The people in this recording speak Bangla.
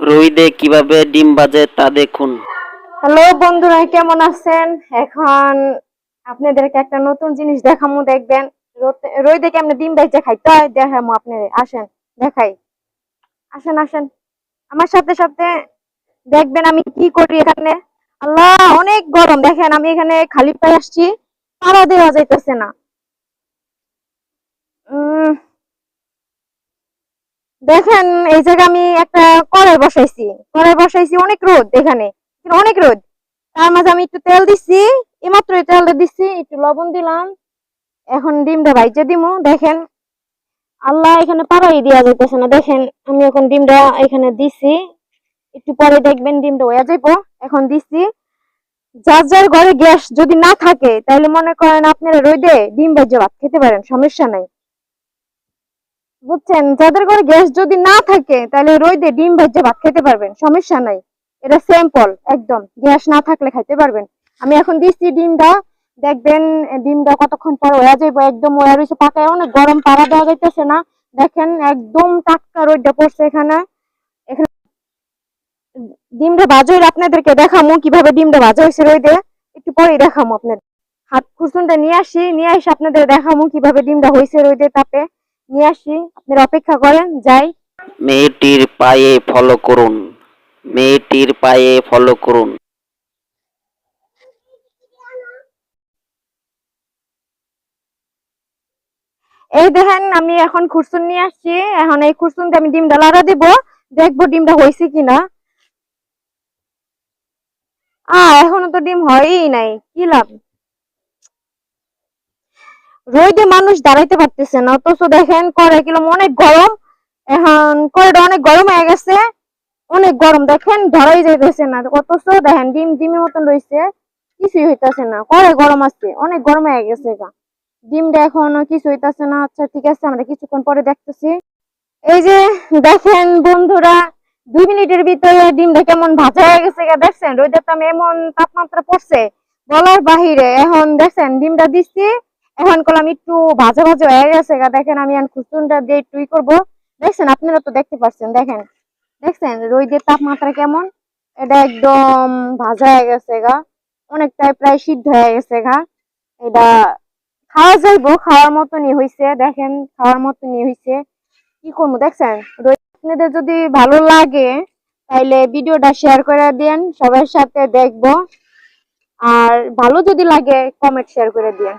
রুইদে কীভাবে ডিম বাজে তা দেখুন। হ্যালো বন্ধুরা, কেমন আছেন? এখন আপনাদেরকে একটা নতুন জিনিস দেখামু, দেখবেন। রোতে- রই দেখে ডিম বেচে খাইতে হয় দেখামু আপনি আসেন, দেখাই। আসেন আসেন। আমার সাথে সাথে দেখবেন আমি কি করি এখানে। আল্লাহ, অনেক গরম। দেখেন, আমি এখানে খালি পায়ে আসছি। পাড়া দেওয়া যাইতেছে না। দেখেন, এই জায়গায় আমি একটা কড়াই বসাইছি। কড়াই বসাইছি, অনেক রোদ এখানে অনেক রোদ। তার মাঝে আমি একটু তেল দিচ্ছি এইমাত্র এই তেলটা দিছি, একটু লবণ দিলাম। এখন ডিমটা ভাইজে দিমু, দেখেন। আল্লাহ এখানে পাড়াই দেওয়া যাইতেছে না, দেখেন। আমি এখন ডিমটা এখানে দিছি। একটু পরে দেখবেন ডিমটা হয়ে যাইবো। এখন দিছি। যার যার ঘরে গ্যাস যদি না থাকে তাহলে মনে করেন আপনারা রোদে ডিম ভেজে ভাত খেতে পারেন, সমস্যা নাই। বুঝছেন? যাদের ঘরে গ্যাস যদি না থাকে, তাহলে রোদে ডিম ভেজে ভাত খেতে পারবেন, সমস্যা নাই। এটা সিম্পল একদম। গ্যাস না থাকলে খাইতে পারবেন। আমি এখন দিচ্ছি ডিমটা, দেখবেন, ডিমটা কতক্ষণ পর হয়ে যাইবো, একদম হয়ে রয়েছে পাকায়, অনেক গরম পাড়া দেওয়া যাইতেছে না। দেখেন, একদম টাটকা রোদটা পড়ছে এখানে। এখানে ডিমটা ভাজা আপনাদেরকে দেখামু কীভাবে ডিমটা ভাজা হয়েছে রোদে। একটু পরেই দেখামু আপনাদের। হাত খুরসুনটা নিয়ে আসি, নিয়ে এসে আপনাদের দেখামু কীভাবে ডিমটা হয়েছে রোদে তাপে। নিয়ে আসি আপনারা অপেক্ষা করেন যাই। মেয়েটির পায়ে ফলো করুন মেয়েটির পায়ে ফলো করুন। এই দেখেন আমি এখন খুরসুন নিয়ে আসছি এখন এই খুরসুন দিয়ে আমি ডিমটা লাড়া দিব দেখব ডিমটা হয়েছে কিনা। আ এখনও তো ডিম হয়ই নাই কি লাভ? রোদে মানুষ দাঁড়াইতে পারতেছে না, অথচ দেখেন করে কিলো অনেক গরম। এখন করেটা অনেক গরম হয়ে গেছে, অনেক গরম। দেখেন ধরাই যাইতেছে না, অথচ দেখেন ডিম, ডিমের মতন রয়েছে কিছুই হইতাছে না। করে গরম আছে, অনেক গরম হয়ে গেছে গা। ডিমটা এখনও কিছু হইতেছে না আচ্ছা ঠিক আছে, আমরা কিছুক্ষণ পরে দেখতেছি। এই যে দেখেন বন্ধুরা, দুই মিনিটের ভিতরে ডিমটা কেমন ভাজা হয়ে গেছে গা, দেখছেন? রোদের তো এমন তাপমাত্রা পড়ছে, বলার বাহিরে। এখন দেখছেন, ডিমটা দিচ্ছি এখন করলাম একটু ভাজা ভাজা হয়ে গেছে, গা দেখেন আমি এখন খুচুনটা দিয়ে একটু ই করব। দেখছেন? আপনারা তো দেখতে পাচ্ছেন দেখেন? দেখছেন? রোদের তাপমাত্রা কেমন? এটা একদম ভাজা হয়ে গেছে, গা। অনেকটাই প্রায় সিদ্ধ হয়ে গেছে, গা। এটা খাওয়া যাইবো, খাওয়ার মতনই হইছে, দেখেন? খাওয়ার মতনই হইছে। কি করব, দেখছেন? আপনাদের যদি ভালো লাগে, তাইলে ভিডিওটা শেয়ার করে দেন, সবার সাথে দেখব। আর ভালো যদি লাগে কমেন্ট শেয়ার করে দিন।